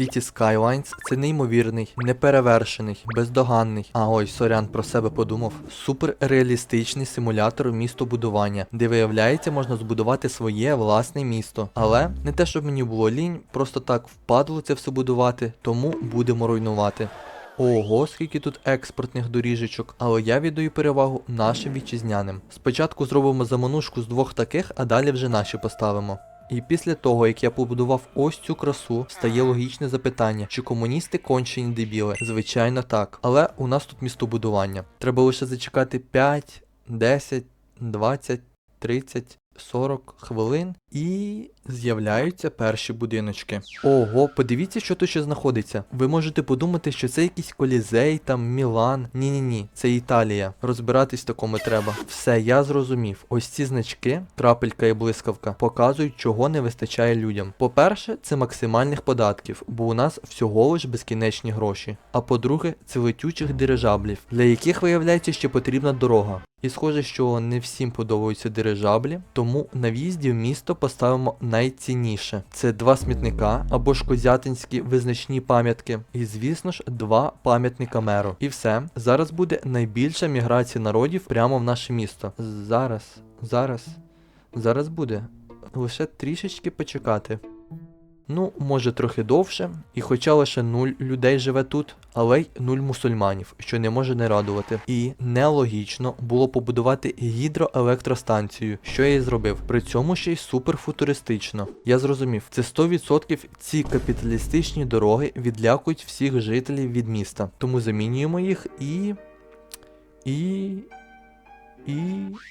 City Skylines це неймовірний, неперевершений, бездоганний. А ой, сорян про себе подумав. Суперреалістичний симулятор містобудування, де виявляється, можна збудувати своє власне місто. Але не те, щоб мені було лінь, просто так впадло це все будувати, тому будемо руйнувати. Ого, скільки тут експортних доріжечок, але я віддаю перевагу нашим вітчизняним. Спочатку зробимо заманушку з двох таких, а далі вже наші поставимо. І після того, як я побудував ось цю красу, стає логічне запитання, чи комуністи кончені дебіли? Звичайно так. Але у нас тут містобудування. Треба лише зачекати 5, 10, 20, 30, 40 хвилин і з'являються перші будиночки. Ого, подивіться, що тут ще знаходиться. Ви можете подумати, що це якийсь колізей, там Мілан. Ні, ні, ні, це Італія. Розбиратись в такому треба. Все, я зрозумів. Ось ці значки, крапелька і блискавка, показують, чого не вистачає людям. По-перше, це максимальних податків, бо у нас всього лиш безкінечні гроші. А по-друге, це летючих дирижаблів, для яких виявляється ще потрібна дорога. І схоже, що не всім подобаються дирижаблі, тому на в'їзді в місто поставимо найцінніше: це два смітника або ж козятинські визначні пам'ятки, і звісно ж, два пам'ятника меру. І все. Зараз буде найбільша міграція народів прямо в наше місто. Зараз, зараз, зараз буде. Лише трішечки почекати. Ну, може трохи довше, і хоча лише нуль людей живе тут, але й нуль мусульманів, що не може не радувати. І нелогічно було побудувати гідроелектростанцію, що я і зробив. При цьому ще й суперфутуристично. Я зрозумів, це 100% ці капіталістичні дороги відлякують всіх жителів від міста. Тому замінюємо їх і. І. І.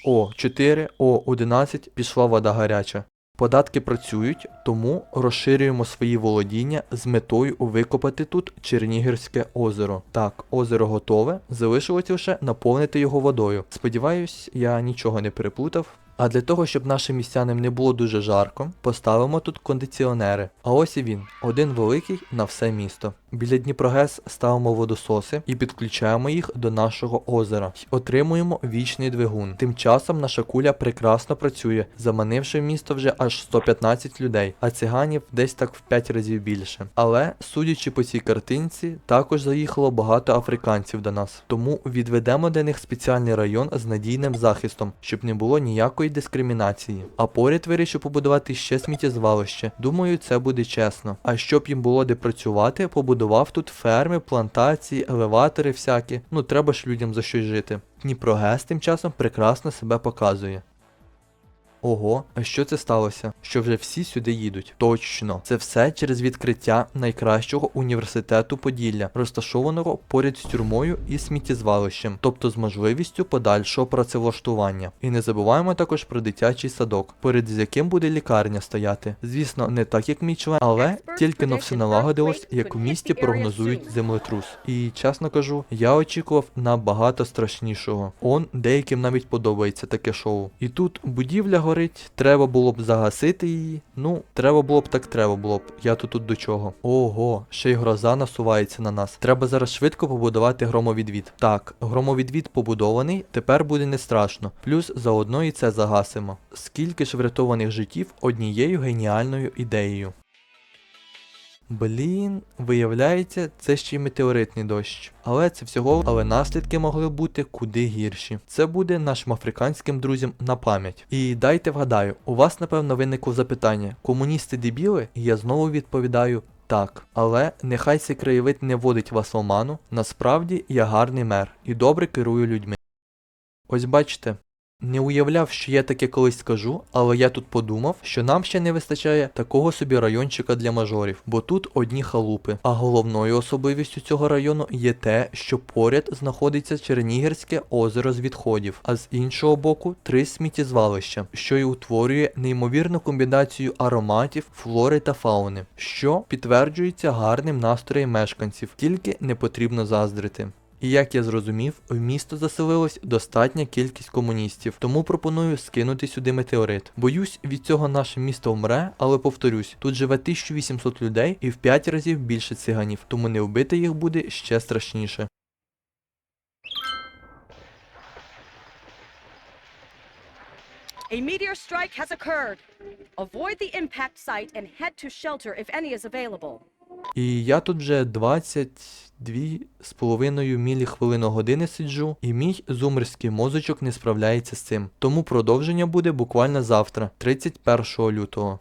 О, 4, О, 11, пішла вода гаряча. Податки працюють, тому розширюємо свої володіння з метою викопати тут Чернігівське озеро. Так, озеро готове, залишилось лише наповнити його водою. Сподіваюсь, я нічого не переплутав. А для того, щоб нашим містянам не було дуже жарко, поставимо тут кондиціонери. А ось і він, один великий на все місто. Біля Дніпрогес ставимо водососи і підключаємо їх до нашого озера. І отримуємо вічний двигун. Тим часом наша куля прекрасно працює, заманивши в місто вже аж 115 людей, а циганів десь так в 5 разів більше. Але, судячи по цій картинці, також заїхало багато африканців до нас. Тому відведемо для них спеціальний район з надійним захистом, щоб не було ніякої дискримінації. А поряд вирішив побудувати ще сміттєзвалище. Думаю, це буде чесно. А щоб їм було де працювати, побудував тут ферми, плантації, елеватори всякі. Ну треба ж людям за щось жити. Дніпрогес тим часом прекрасно себе показує. Ого, а що це сталося? Що вже всі сюди їдуть? Точно, це все через відкриття найкращого університету Поділля, розташованого поряд з тюрмою і сміттєзвалищем, тобто з можливістю подальшого працевлаштування. І не забуваємо також про дитячий садок, поряд з яким буде лікарня стояти. Звісно, не так як мій член, але тільки но все налагодилось, як в місті прогнозують землетрус. І чесно кажу, я очікував набагато страшнішого. Он деяким навіть подобається таке шоу. І тут будівля горить, треба було б загасити її. Ну, треба було б так треба було б. Я тут тут до чого. Ого, ще й гроза насувається на нас. Треба зараз швидко побудувати громовідвід. Так, громовідвід побудований, тепер буде не страшно. Плюс заодно і це загасимо. Скільки ж врятованих життів однією геніальною ідеєю. Блін, виявляється, це ще й метеоритний дощ. Але це всього, але наслідки могли бути куди гірші. Це буде нашим африканським друзям на пам'ять. І дайте вгадаю, у вас напевно виникло запитання: комуністи дебіли? І я знову відповідаю. Так, але нехай цей краєвид не вводить вас в оману. Насправді я гарний мер і добре керую людьми. Ось бачите, не уявляв, що я таке колись скажу, але я тут подумав, що нам ще не вистачає такого собі райончика для мажорів, бо тут одні халупи. А головною особливістю цього району є те, що поряд знаходиться Чернігівське озеро з відходів, а з іншого боку три сміттєзвалища, що й утворює неймовірну комбінацію ароматів, флори та фауни, що підтверджується гарним настроєм мешканців, тільки не потрібно заздрити. І як я зрозумів, в місто заселилась достатня кількість комуністів, тому пропоную скинути сюди метеорит. Боюсь, від цього наше місто вмре, але повторюсь, тут живе 1800 людей і в 5 разів більше циганів, тому не вбити їх буде ще страшніше. A meteor strike has occurred. Avoid the impact site and head to shelter if any is available. І я тут вже 22 з половиною мілі хвилиногодини сиджу, і мій зумерський мозочок не справляється з цим. Тому продовження буде буквально завтра, 31 лютого.